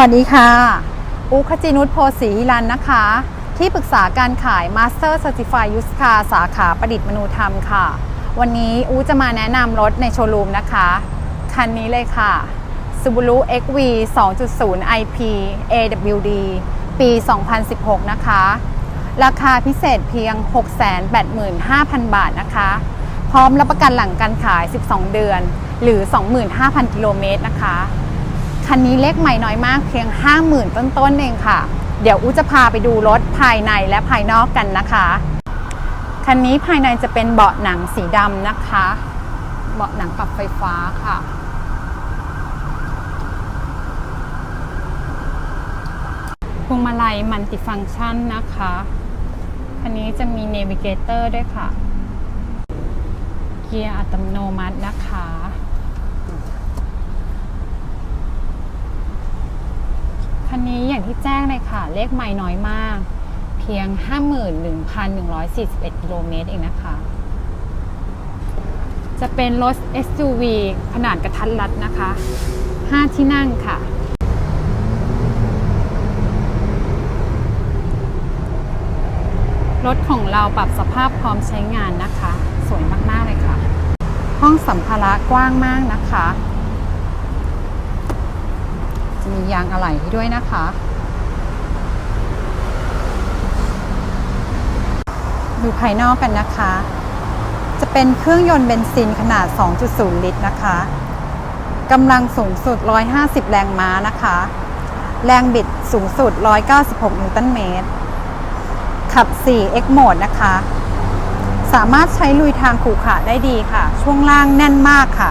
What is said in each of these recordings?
วัสดีค่ะ อุคจินุชโพสีฮิรันนะคะ ที่ปรึกษาการขาย Master Certified Used Car สาขาประดิษฐ์มนูธรรมค่ะ วันนี้อูจะมาแนะนำรถในโชว์รูมนะคะ คันนี้เลยค่ะ Subaru XV 2.0 IP AWD ปี 2016 นะคะ ราคาพิเศษเพียง 685,000 บาทนะคะ พร้อมรับประกันหลังการขาย 12 เดือน หรือ 25,000 กิโลเมตรนะคะ คันนี้เล็กใหม่น้อยมากเพียง 50,000 ต้นๆเองค่ะ เดี๋ยวอูจะพาไปดูรถภายในและภายนอกกันนะคะ คันนี้ภายในจะเป็นเบาะหนังสีดำนะคะ เบาะหนังปรับไฟฟ้าค่ะพวงมาลัยมัลติฟังก์ชันนะคะ คันนี้จะมีเนวิเกเตอร์ด้วยค่ะ เกียร์อัตโนมัตินะคะ คันนี้อย่างที่ แจ้งเลยค่ะ เลขไม่น้อยมาก เพียง 51,141กิโลเมตรเองนะคะ จะเป็นรถ SUV ขนาดกระทัดรัดนะคะ 5 ที่นั่งค่ะรถของเราปรับสภาพพร้อมใช้งานนะคะ สวยมาก ๆ เลยค่ะ ห้องสัมภาระกว้างมากนะคะ จะมียางอะไหล่ให้ด้วยนะคะ ดูภายนอกกันนะคะ จะเป็นเครื่องยนต์เบนซินขนาด 2.0 ลิตรนะคะกำลังสูงสุด 150 แรงม้านะคะ แรงบิดสูงสุด 196 นิวตันเมตร ขับ 4 X Mode นะคะ สามารถใช้ลุยทางขูขระได้ดีค่ะ ช่วงล่างแน่นมากค่ะ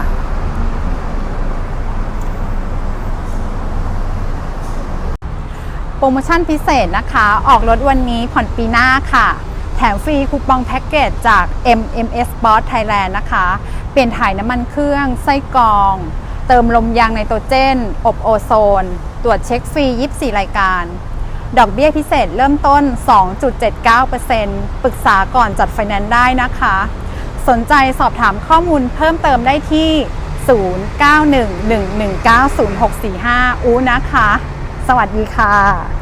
โปรโมชั่นพิเศษนะคะ ออกรถวันนี้ผ่อนปีหน้าค่ะ แถมฟรีคูปองแพ็กเกจจาก MMS Sport Thailand นะคะ เปลี่ยนถ่ายน้ำมันเครื่อง ไส้กรอง เติมลมยางไนโตรเจน อบโอโซน ตรวจเช็คฟรี 24 รายการ ดอกเบี้ยพิเศษเริ่มต้น 2.79%ปรึกษาก่อนจัดไฟแนนซ์ได้นะคะ สนใจสอบถามข้อมูลเพิ่มเติมได้ที่ 0911190645 อูนะคะ สวัสดีค่ะ